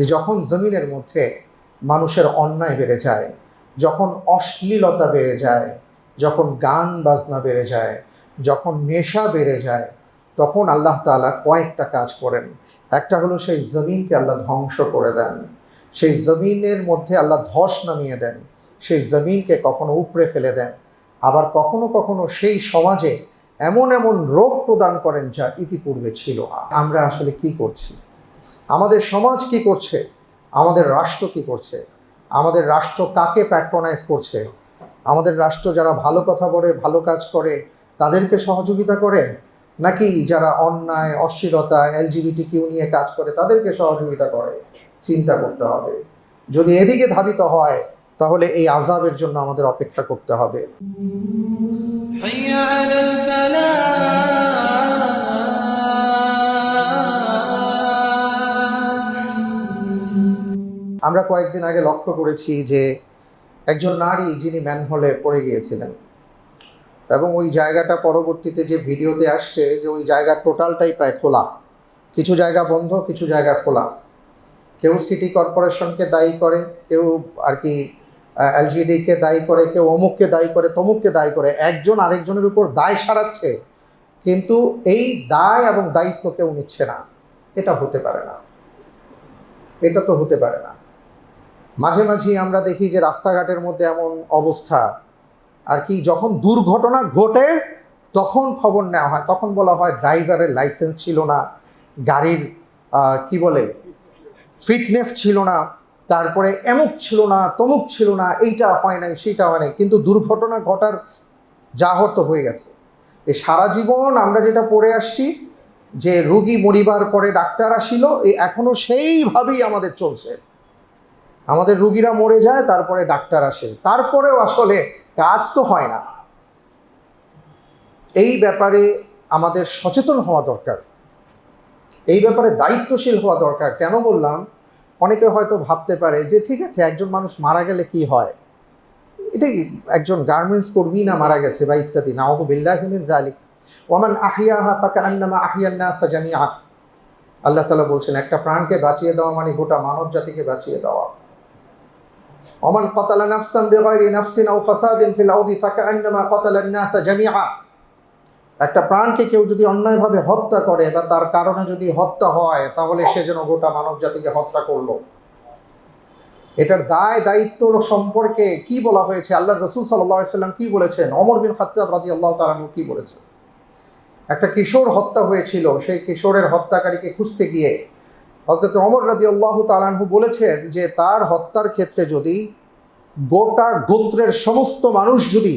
যে যখন জমিনের মধ্যে মানুষের অন্যায় বেড়ে যায়, যখন অশ্লীলতা বেড়ে যায়, যখন গান বাজনা বেড়ে যায়, যখন নেশা বেড়ে যায়, তখন আল্লাহ তাআলা কয়েকটা কাজ করেন। একটা হলো সেই জমিনকে আল্লাহ ধ্বংস করে দেন। সেই জমিনের মধ্যে আল্লাহ ধস নামিয়ে দেন। সেই জমিনকে কখনো উপড়ে ফেলে দেন। আবার কখনো কখনো সেই সমাজে এমন এমন রোগ প্রদান করেন যা ইতিপূর্বে ছিল আমরা আসলে কি করছি? আমাদের সমাজ কি করছে? আমাদের রাষ্ট্র কি করছে? আমাদের রাষ্ট্র কাকে প্যাট্রোনাইজ করছে? আমাদের রাষ্ট্র যারা ভালো কথা বলে, ভালো কাজ করে, তাদেরকে সহযোগিতা করে? নাকি যারা অন্যায় অশ্লীলতা এলজিবিটি কিউ নিয়ে কাজ করে, তাদেরকে সহযোগিতা করে? চিন্তা করতে হবে। যদি এদিকে ধাবিত হয়, তাহলে এই আজাবের জন্য আমাদের অপেক্ষা করতে হবে। আমরা কয়েকদিন আগে লক্ষ্য করেছি যে একজন নারী যিনি ম্যানহোলে পড়ে গিয়েছিলেন এবং ওই জায়গাটা পরবর্তীতে যে ভিডিওতে আসছে যে ওই জায়গার টোটালটাই প্রায় খোলা। কিছু জায়গা বন্ধ, কিছু জায়গা খোলা। কেউ সিটি কর্পোরেশনকে দায়ী করে, কেউ আর কি এলজিডিকে দায়ী করে, কেউ অমুককে দায়ী করে, তমুককে দায়ী করে। একজন আরেকজনের উপর দায় সারাচ্ছে, কিন্তু এই দায় এবং দায়িত্ব কেউ নিচ্ছে না। এটা হতে পারে না। এটা তো হতে পারে না। মাঝে মাঝেই আমরা দেখি যে রাস্তাঘাটের মধ্যে এমন অবস্থা। আর কি, যখন দুর্ঘটনা ঘটে, তখন খবর নেওয়া হয়। তখন বলা হয় ড্রাইভারের লাইসেন্স ছিল না, গাড়ির কি বলে, ফিটনেস ছিল না, তারপরে এমুক ছিল না তমুক ছিল না, এইটা হয় নাই, সেইটা হয় নাই। কিন্তু দুর্ঘটনা ঘটার যা হতো হয়ে গেছে। এই সারা জীবন আমরা যেটা পড়ে আসছি, যে রুগী মরিবার পরে ডাক্তার আসিল এই এখনও সেইভাবেই আমাদের চলছে। আমাদের রুগীরা মরে যায়, তারপরে ডাক্তার আসে। তারপরেও আসলে কাজ তো হয় না। এই ব্যাপারে আমাদের সচেতন হওয়া দরকার। এই ব্যাপারে দায়িত্বশীল হওয়া দরকার। কেন বললাম? অনেকে হয়তো ভাবতে পারে যে, ঠিক আছে, একজন মানুষ মারা গেলে কি হয়? এটাই একজন গার্মেন্টস কর্মী না মারা গেছে বা ইত্যাদি? নাওয়াজ বিল্লাহিমিন জালিক ওমান আহিয়াহা ফাঁকা আন্নামা আহিয়ান্না সাজামিয়া আল্লাহ তালা বলছেন, একটা প্রাণকে বাঁচিয়ে দেওয়া মানে গোটা মানব জাতিকে বাঁচিয়ে দেওয়া। ওমান কতালা নাফসান বেগাইরি নাফসিন আও ফাসাদিন ফিল আউদি ফাঁকা আন্নামা কতালা নাসা জামিয়া একটা প্রাণকে কেউ যদি অন্যায়ভাবে হত্যা করে বা তার কারণে যদি হত্যা হয়, তাহলে সে যেন গোটা মানব জাতিকে হত্যা করল। এটার দায়, দায়িত্ব সম্পর্কে কি বলা হয়েছে? আল্লাহ রসুল সাল্লাম কি বলেছেন? অমর বিন খাত্তাব রাজি আল্লাহ তালানু কি বলেছেন? একটা কিশোর হত্যা হয়েছিল, সেই কিশোরের হত্যাকারীকে খুঁজতে গিয়ে হজরত অমর রাজি আল্লাহ তালানহু বলেছেন যে তার হত্যার ক্ষেত্রে যদি গোটা গোত্রের সমস্ত মানুষ যদি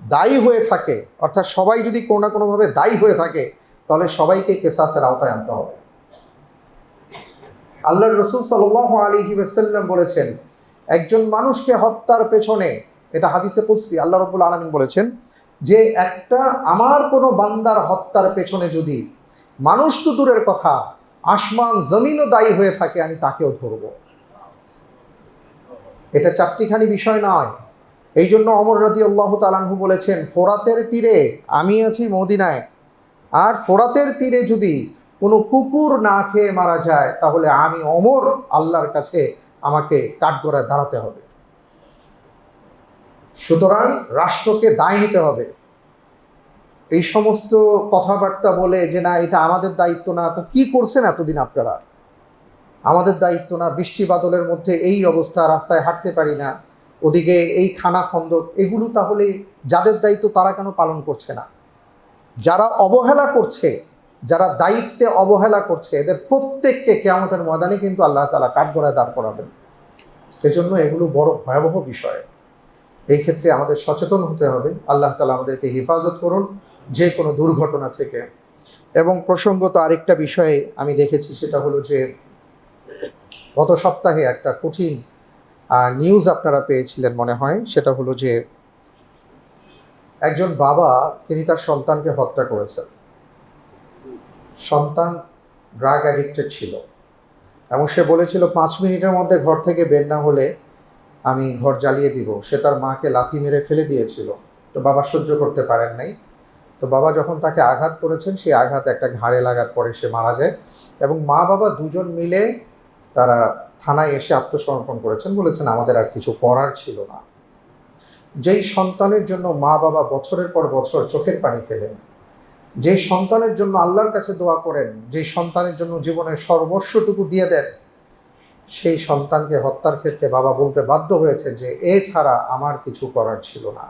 দায়ী হয়ে থাকে, অর্থাৎ সবাই যদি কোনো না কোনোভাবে দায়ী হয়ে থাকে, তাহলে সবাইকে কেসাসের আওতায় আনতে হবে। আল্লাহ রসুল সাল আলী ওয়াসাল্লাম বলেছেন, একজন মানুষকে হত্যার পেছনে, এটা হাদিসে কুৎসি আল্লাহ রব্বুল আলমিন বলেছেন, যে একটা আমার কোনো বান্দার হত্যার পেছনে যদি মানুষ তো দূরের কথা আসমান জমিনও দায়ী হয়ে থাকে, আমি তাকেও ধরব। এটা চারটিখানি বিষয় নয়। এই জন্য অমর রাদি আল্লাহ তালানহু বলেছেন, ফোরাতের তীরে আমি আছি মদিনায়, আর ফোরাতের তীরে যদি কোনো কুকুর না খেয়ে মারা যায়, তাহলে আমি অমর আল্লাহর কাছে আমাকে কাঠগড়ায় দাঁড়াতে হবে। সুতরাং রাষ্ট্রকে দায় নিতে হবে। এই সমস্ত কথাবার্তা বলে যে না, এটা আমাদের দায়িত্ব না, তো কি করছেন এতদিন আপনারা? আমাদের দায়িত্ব না, বৃষ্টি বাদলের মধ্যে এই অবস্থা, রাস্তায় হাঁটতে পারি না, ওদিকে এই খানা খন্দক, এগুলো তাহলে যাদের দায়িত্ব তারা কেন পালন করছে না? যারা অবহেলা করছে, যারা দায়িত্বে অবহেলা করছে, এদের প্রত্যেককে কেয়ামতের ময়দানে কিন্তু আল্লাহ তালা কাঠগড়ায় দাঁড় করাবেন। এজন্য এগুলো বড় ভয়াবহ বিষয়। এই ক্ষেত্রে আমাদের সচেতন হতে হবে। আল্লাহ তালা আমাদেরকে হেফাজত করুন। যে কোনো দুর্ঘটনা থেকে। এবং প্রসঙ্গত আরেকটা বিষয়ে আমি দেখেছি, সেটা হলো যে গত সপ্তাহে একটা কঠিন নিউজ আপনারা পেয়েছিলেন মনে হয়, সেটা হলো যে একজন বাবা, তিনি তার সন্তানকে হত্যা করেছেন। সন্তান ড্রাগ অ্যাডিক্টেড ছিল। এবং সে বলেছিল, পাঁচ মিনিটের মধ্যে ঘর থেকে বের না হলে আমি ঘর জ্বালিয়ে দিব। সে তার মাকে লাথি মেরে ফেলে দিয়েছিল। তো বাবা সহ্য করতে পারেন নাই। তো বাবা যখন তাকে আঘাত করেছেন, সেই আঘাত একটা ঘাড়ে লাগার পরে সে মারা যায় এবং মা বাবা দুজন মিলে তারা থানায় এসে আত্মসমর্পণ করেছেন বলেছেন, আমাদের আর কিছু করার ছিল না। যেই সন্তানের জন্য মা বাবা বছরের পর বছর চোখের পানি ফেলেন, যেই সন্তানের জন্য আল্লাহর কাছে দোয়া করেন, যেই সন্তানের জন্য জীবনের সর্বস্বটুকু দিয়ে দেন, সেই সন্তানকে হত্যার ক্ষেত্রে বাবা বলতে বাধ্য হয়েছে যে এ ছাড়া আমার কিছু করার ছিল না।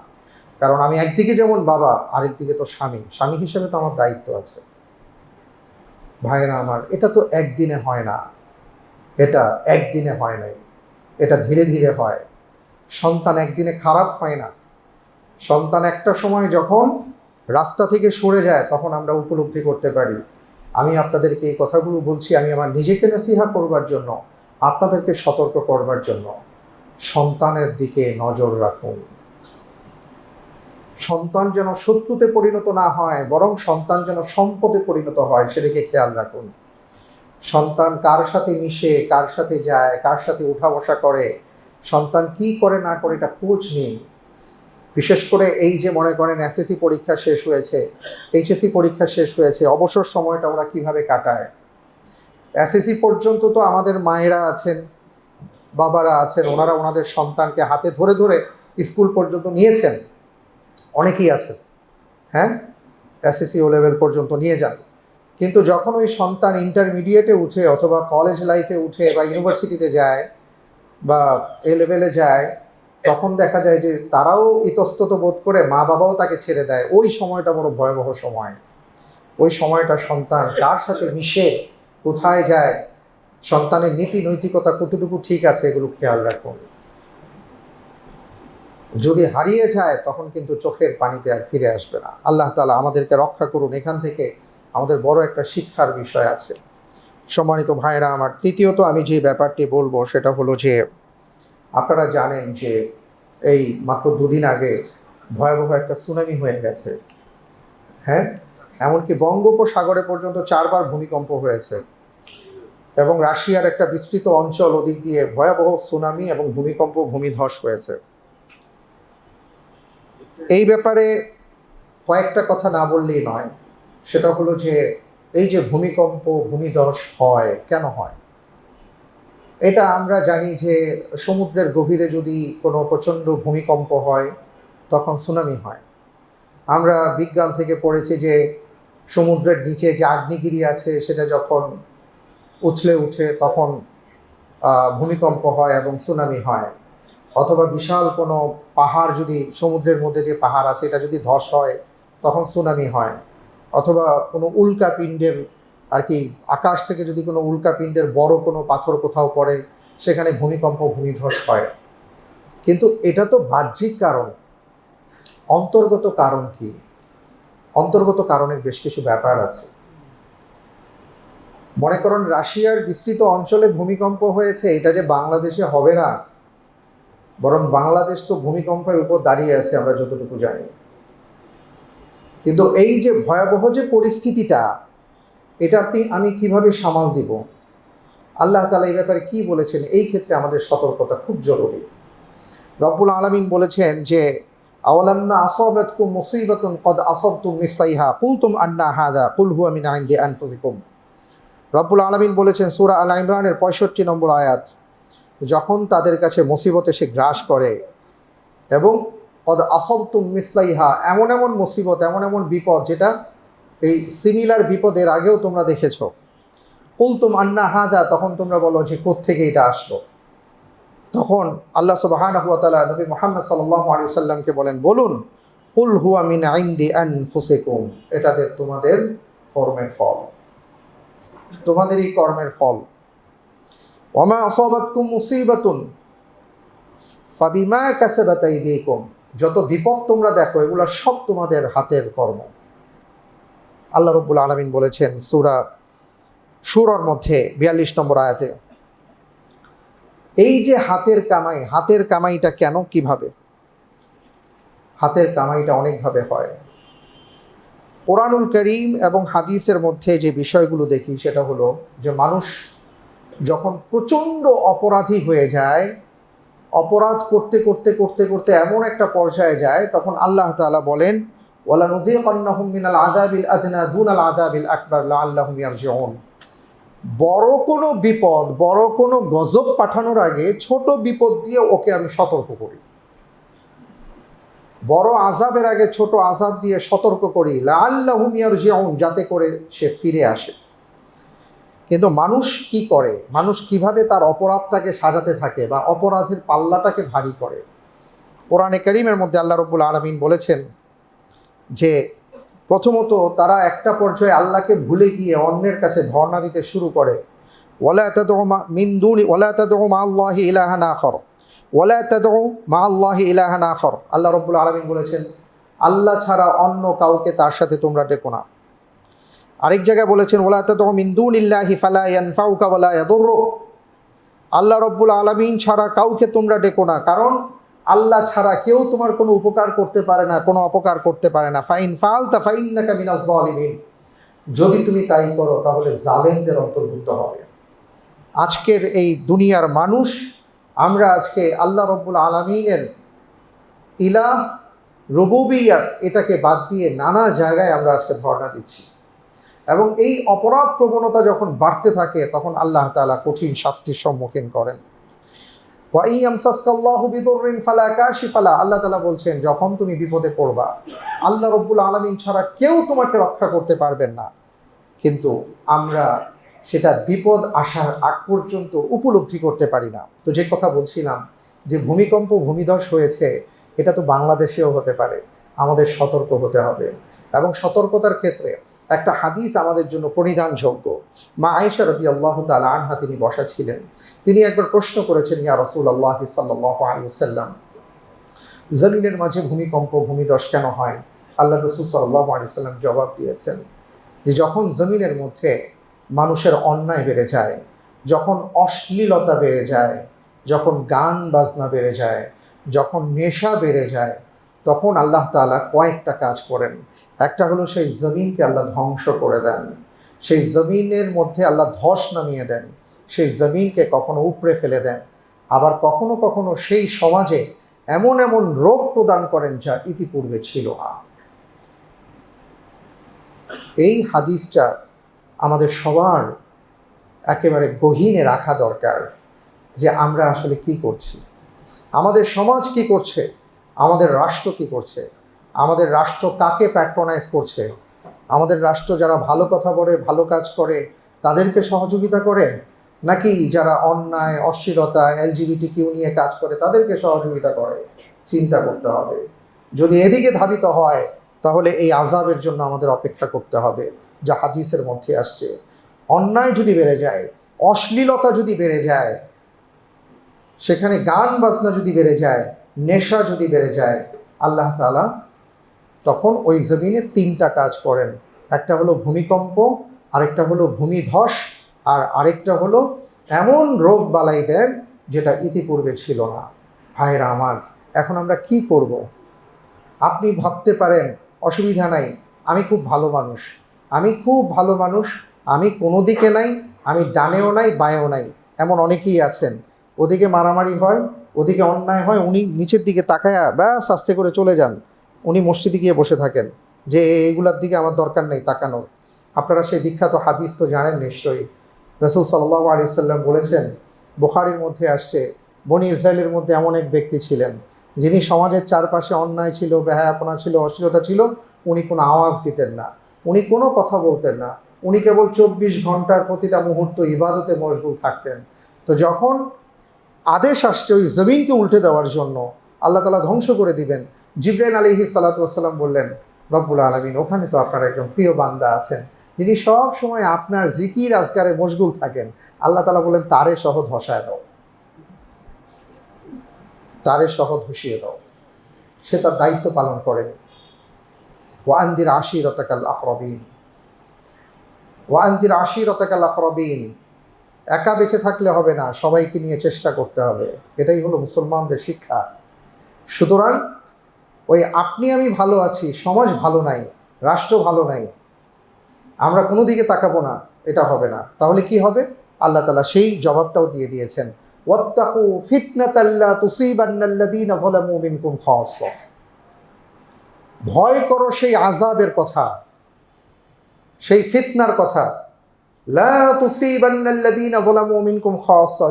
কারণ আমি একদিকে যেমন বাবা, আরেকদিকে তো স্বামী। স্বামী হিসেবে তো আমার দায়িত্ব আছে। ভাইরা আমার, এটা তো একদিনে হয় না। এটা একদিনে হয় নাই। এটা ধীরে ধীরে হয়। সন্তান একদিনে খারাপ হয় না। সন্তান একটা সময় যখন রাস্তা থেকে সরে যায়, তখন আমরা উপলব্ধি করতে পারি। আমি আপনাদেরকে এই কথাগুলো বলছি, আমি আমার নিজেকে নসিহা করবার জন্য, আপনাদেরকে সতর্ক করবার জন্য। সন্তানের দিকে নজর রাখুন। সন্তান যেন শত্রুতে পরিণত না হয়, বরং সন্তান যেন সম্পদে পরিণত হয়, সেদিকে খেয়াল রাখুন। সন্তান কার সাথে মিশে, কার সাথে যায়, কার সাথে উঠা বসা করে, সন্তান কি করে না করে এটা খোঁজ নিন। বিশেষ করে এই যে মনে করেন এসএসসি পরীক্ষা শেষ হয়েছে এইচএসসি পরীক্ষা শেষ হয়েছে, অবসর সময়টা ওরা কীভাবে কাটায়? এসএসসি পর্যন্ত তো আমাদের মায়েরা আছেন, বাবারা আছেন, ওনারা ওনাদের সন্তানকে হাতে ধরে ধরে স্কুল পর্যন্ত নিয়েছেন। অনেকেই আছেন হ্যাঁ? এসএসসি ও লেভেল পর্যন্ত নিয়ে যান। কিন্তু যখন ওই সন্তান ইন্টারমিডিয়েটে উঠে অথবা কলেজ লাইফে উঠে বা ইউনিভার্সিটিতে যায় বা এ লেভেলে যায়, তখন দেখা যায় যে তারাও ইতস্তত বোধ করে মা বাবাও তাকে ছেড়ে দেয়। ওই সময়টা বড় ভয়াবহ সময়। ওই সময়টা সন্তান কার সাথে মিশে, কোথায় যায়, সন্তানের নীতি নৈতিকতা কতটুকু ঠিক আছে এগুলো খেয়াল রাখুন। যদি হারিয়ে যায়, তখন কিন্তু চোখের পানিতে আর ফিরে আসবে না। আল্লাহ তালা আমাদেরকে রক্ষা করুন। এখান থেকে আমাদের বড় একটা শিক্ষার বিষয় আছে। সম্মানিত ভাইরা আমার তৃতীয়ত আমি যে ব্যাপারটি বলব, সেটা হলো যে, আপনারা জানেন যে এই মাত্র দুদিন আগে ভয়াবহ একটা সুনামি হয়ে গেছে। হ্যাঁ? এমনকি বঙ্গোপসাগরে পর্যন্ত চারবার ভূমিকম্প হয়েছে। এবং রাশিয়ার একটা বিস্তৃত অঞ্চল ওদিক দিয়ে ভয়াবহ সুনামি এবং ভূমিকম্প, ভূমিধস হয়েছে। এই ব্যাপারে কয়েকটা কথা না বললেই নয়। সেটা হলো যে, এই যে ভূমিকম্প, ভূমিধস হয়, কেন হয়? এটা আমরা জানি যে, সমুদ্রের গভীরে যদি কোনো প্রচণ্ড ভূমিকম্প হয়, তখন সুনামি হয়। আমরা বিজ্ঞান থেকে পড়েছি যে, সমুদ্রের নিচে যে আগ্নেয়গিরি আছে, সেটা যখন উছলে উঠে, তখন ভূমিকম্প হয় এবং সুনামি হয়। অথবা বিশাল কোনো পাহাড় যদি সমুদ্রের মধ্যে যে পাহাড় আছে, এটা যদি ধস হয়, তখন সুনামি হয়। অথবা কোনো উল্কাপিণ্ডের আর কি, আকাশ থেকে যদি কোনো উল্কাপিণ্ডের বড় কোনো পাথর কোথাও পড়ে, সেখানে ভূমিকম্প, ভূমিধস হয়। কিন্তু এটা তো বাহ্যিক কারণ। অন্তর্গত কারণ কি? অন্তর্গত কারণের বেশ কিছু ব্যাপার আছে। মনে করুন, রাশিয়ার বিস্তৃত অঞ্চলে ভূমিকম্প হয়েছে, এটা যে বাংলাদেশে হবে না বরং বাংলাদেশ তো ভূমিকম্পের উপর দাঁড়িয়ে আছে, আমরা যতটুকু জানি। কিন্তু এই যে ভয়াবহ যে পরিস্থিতিটা, এটা আপনি, আমি কীভাবে সামাল দিব? আল্লাহ তালা এই ব্যাপারে কি বলেছেন? এই ক্ষেত্রে আমাদের সতর্কতা খুব জরুরি। রব্বুল আলমিন বলেছেন যে আওয়ালাম্মা আসবাতকুম মুসিবাতুন কদ আসবতুম মিসলাইহা, কুলতুম আন্না হাদা কুল হুয়া মিন আইনদি আনফুসিকুম। রব্বুল আলমিন বলেছেন, সুরা আল ইমরানের পঁয়ষট্টি নম্বর আয়াত যখন তাদের কাছে মুসিবত এসে গ্রাস করে এবং কদ আসবতুম মিসলাইহা এমন এমন মুসিবত, এমন এমন বিপদ যেটা এই সিমিলার বিপদের আগেও তোমরা দেখেছ। কুলতুম আন্না হাদা তখন তোমরা বলো যে কোত্থেকে এটা আসলো। তখন আল্লাহ সুবাহানহুয়াতালা নবী মোহাম্মদ সাল্লাহ আলী সাল্লামকে বলেন, বলুন, কুল হুয়া মিন আইন্দি আনফুসিকুম এটাতে তোমাদের কর্মের ফল। তোমাদেরই কর্মের ফল। ওমা অসবাতকুম মুসিবাতুন ফাবিমা কাসাবাত আইদিকুম। যত বিপদ তোমরা দেখো, এগুলো সব তোমাদের হাতের কর্ম। আল্লাহ রব্বুল আলমিন বলেছেন সুরা সুরর মধ্যে বিয়াল্লিশ নম্বর আয়াতে, এই যে হাতের কামাই, হাতের কামাইটা কেন, কীভাবে? হাতের কামাইটা অনেকভাবে হয়। কোরআনুল করিম এবং হাদিসের মধ্যে যে বিষয়গুলো দেখি, সেটা হলো যে মানুষ যখন প্রচণ্ড অপরাধী হয়ে যায়, অপরাধ করতে করতে করতে করতে এমন একটা পর্যায়ে যায়, তখন আল্লাহ তাআলা বলেন, ওয়ালা নজিকান্নাহুম মিনাল আদাবিল আদনা দুনাল আদাবিল আকবার লাআল্লাহুম ইয়ারজিউন। বড় কোনো বিপদ, বড় কোনো গজব পাঠানোর আগে ছোট বিপদ দিয়ে ওকে আমি সতর্ক করি। বড় আজাবের আগে ছোট আজাব দিয়ে সতর্ক করি লাল্লাহুম ইয়ারজিউন, যাতে করে সে ফিরে আসে। কিন্তু মানুষ কি করে? মানুষ কীভাবে তার অপরাধটাকে সাজাতে থাকে বা অপরাধের পাল্লাটাকে ভারী করে? কোরআনে করিমের মধ্যে আল্লাহ রব্বুল আলমিন বলেছেন যে প্রথমত তারা একটা পর্যায়ে আল্লাহকে ভুলে গিয়ে অন্যের কাছে ধর্ণা দিতে শুরু করে। ওলা ওলা ওলা আল্লাহ রব্বুল আলমিন বলেছেন, আল্লাহ ছাড়া অন্য কাউকে তার সাথে তোমরা ডেকো না। আরেক জায়গায় বলেছেন, ওলা তাদউ মিন দুনিল্লাহি ফালা আল্লাহ রব্বুল আলমিন ছাড়া কাউকে তোমরা ডেকো না, কারণ আল্লাহ ছাড়া কেউ তোমার কোনো উপকার করতে পারে না, কোনো অপকার করতে পারে না। ফাইন ফাল তা ফাইন না কামিনা যদি তুমি তাই করো, তাহলে জালেমদের অন্তর্ভুক্ত হবে। আজকের এই দুনিয়ার মানুষ, আমরা আজকে আল্লাহ রব্বুল আলমিনের ইলাহ রবুবিয়াত এটাকে বাদ দিয়ে নানা জায়গায় আমরা আজকে ধর্ণা দিচ্ছি। এবং এই অপরাধ প্রবণতা যখন বাড়তে থাকে, তখন আল্লাহ তাআলা কঠিন শাস্তির সম্মুখীন করেন। আল্লাহ তালা বলছেন, যখন তুমি বিপদে পড়বা, আল্লাহ রব্বুল আলমিন ছাড়া কেউ তোমাকে রক্ষা করতে পারবেন না। কিন্তু আমরা সেটা বিপদ আসার আগ পর্যন্ত উপলব্ধি করতে পারি না। তো যে কথা বলছিলাম, যে ভূমিকম্প ভূমিধস হয়েছে, এটা তো বাংলাদেশেও হতে পারে। আমাদের সতর্ক হতে হবে। এবং সতর্কতার ক্ষেত্রে একটা হাদিস আমাদের জন্য পরিধানযোগ্য মা আয়েশা রদি আল্লাহ তালা আনহা তিনি বসা ছিলেন। তিনি একবার প্রশ্ন করেছেন, ইয়া রসুল আল্লাহ সাল্লাহ আলিয়াল্লাম জমিনের মাঝে ভূমিকম্প ভূমিদশ কেন হয়? আল্লাহ রসুল সাল্লাহ আলিয়াল্লাম জবাব দিয়েছেন যে, যখন জমিনের মধ্যে মানুষের অন্যায় বেড়ে যায়, যখন অশ্লীলতা বেড়ে যায়, যখন গান বাজনা বেড়ে যায়, যখন নেশা বেড়ে যায় তখন আল্লাহ তাআলা কয়েকটা কাজ করেন। একটা হলো সেই জমিনকে আল্লাহ ধ্বংস করে দেন। সেই জমিনের মধ্যে আল্লাহ ধস নামিয়ে দেন। সেই জমিনকে কখনো উপড়ে ফেলে দেন। আবার কখনো কখনো সেই সমাজে এমন এমন রোগ প্রদান করেন যা ইতিপূর্বে ছিল না। এই হাদিসটা আমাদের সবার একেবারে গহীনে রাখা দরকার যে আমরা আসলে কি করছি? আমাদের সমাজ কি করছে? আমাদের রাষ্ট্র কি করছে? আমাদের রাষ্ট্র কাকে প্যাট্রোনাইজ করছে? আমাদের রাষ্ট্র যারা ভালো কথা বলে, ভালো কাজ করে, তাদেরকে সহযোগিতা করে? নাকি যারা অন্যায় অশ্লীলতা এলজিবিটি কিউ নিয়ে কাজ করে, তাদেরকে সহযোগিতা করে? চিন্তা করতে হবে। যদি এদিকে ধাবিত হয়, তাহলে এই আজাবের জন্য আমাদের অপেক্ষা করতে হবে, যা হাদিসের মধ্যে আসছে। অন্যায় যদি বেড়ে যায়, অশ্লীলতা যদি বেড়ে যায়, সেখানে গান বাজনা যদি বেড়ে যায় নেশা যদি বেড়ে যায়, আল্লাহ তালা তখন ওই জমিনে তিনটা কাজ করেন। একটা হলো ভূমিকম্প, আরেকটা হলো ভূমিধস, আর আরেকটা হলো এমন রোগ বালাই দেন যেটা ইতিপূর্বে ছিল না। ভাইরা আমার, এখন আমরা কি করব। আপনি ভাবতে পারেন, অসুবিধা নাই, আমি খুব ভালো মানুষ। আমি খুব ভালো মানুষ, আমি কোনো দিকে নাই, আমি ডানেও নাই, বায়েও নাই, এমন অনেকেই আছেন। ওদিকে মারামারি হয় ওদিকে অন্যায় হয়, উনি নিচের দিকে তাকায়া ব্যাস আস্তে করে চলে যান। উনি মসজিদে গিয়ে বসে থাকেন যে এগুলার দিকে আমার দরকার নেই তাকানোর। আপনারা সেই বিখ্যাত হাদিস তো জানেন নিশ্চয়ই। রসুল সাল্লাহ আলি সাল্লাম বলেছেন, বুখারির মধ্যে আসছে, বনি ইসরায়েলের মধ্যে এমন এক ব্যক্তি ছিলেন, যিনি সমাজের চারপাশে অন্যায় ছিল, বেহায়াপনা ছিল, অশ্লীলতা ছিল, উনি কোনো আওয়াজ দিতেন না, উনি কোনো কথা বলতেন না। উনি কেবল চব্বিশ ঘণ্টার প্রতিটা মুহূর্ত ইবাদতে মশগুল থাকতেন। তো যখন আদেশ আসছে ওই জমিনকে উল্টে দেওয়ার জন্য। আল্লাহ তালা ধ্বংস করে দিবেন। জিব্রাইল আলিহি সাল্লাতাম বললেন, রব্বুল আলমিন, ওখানে তো আপনার একজন প্রিয় বান্দা আছেন, যিনি সব সময় আপনার জিকির আজকারে মশগুল থাকেন। আল্লাহ তালা বললেন, তারে সহ ধসায় দাও। তারে সহ ধসিয়ে দাও। সে তার দায়িত্ব পালন করেনি। ওয়ান্দির আশি রতাকাল আখরবিন। ওয়ান্দির আশি রতাকাল আখরবিন। একা বেঁচে থাকলে হবে না, সবাইকে নিয়ে চেষ্টা করতে হবে। এটাই হলো মুসলমানদের শিক্ষা। সুতরাং ওই আপনি আমি ভালো আছি, সমাজ ভালো নাই, রাষ্ট্র ভালো নাই, আমরা কোনো দিকে তাকাবো না, এটা হবে না। তাহলে কি হবে? আল্লাহ তালা সেই জবাবটাও দিয়ে দিয়েছেন। ওয়াত্তাকু ফিতনাতাল্লা তুসিবান্নাল্লাযীনা যালামু মিনকুম খাসসা ভয় করো সেই আজাবের কথা, সেই ফিতনার কথা।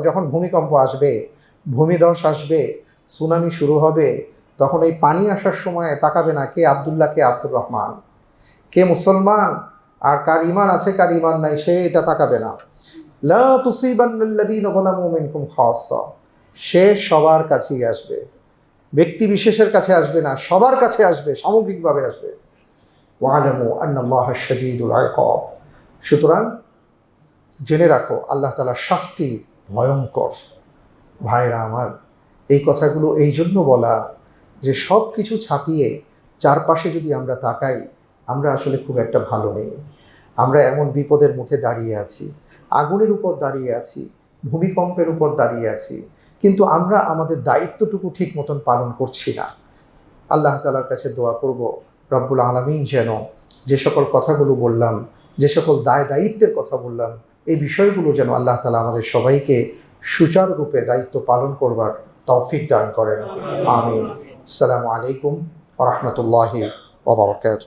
যখন ভূমিকম্প আসবে, ভূমিধস আসবে, সুনামি শুরু হবে, তখন এই পানি আসার সময় তাকাবে না কে? আবদুল্লাহ কে? আব্দুর রহমান। কে মুসলমান? আর কার ইমান আছে, কার ইমান নাই, সে এটা তাকাবে না। সে সবার কাছেই আসবে। ব্যক্তি বিশেষের কাছে আসবে না, সবার কাছে আসবে, সামগ্রিকভাবে আসবে। সুতরাং জেনে রাখো, আল্লাহ তাআলার শাস্তি ভয়ঙ্কর। ভাইরা আমার, এই কথাগুলো এই জন্য বলা যে সব কিছু ছাপিয়ে চারপাশে যদি আমরা তাকাই, আমরা আসলে খুব একটা ভালো নেই। আমরা এমন বিপদের মুখে দাঁড়িয়ে আছি, আগুনের উপর দাঁড়িয়ে আছি, ভূমিকম্পের উপর দাঁড়িয়ে আছি, কিন্তু আমরা আমাদের দায়িত্বটুকু ঠিক মতন পালন করছি না। আল্লাহ তালার কাছে দোয়া করব, রব্বুল আলমিন যেন যে সকল কথাগুলো বললাম, যে সকল দায় দায়িত্বের কথা বললাম এই বিষয়গুলো যেন আল্লাহ তালা আমাদের সবাইকে সুচারুরূপে দায়িত্ব পালন করবার তৌফিক দান করেন। আমিন। আসসালামু আলাইকুম রহমতুল্লাহি ওবরকাত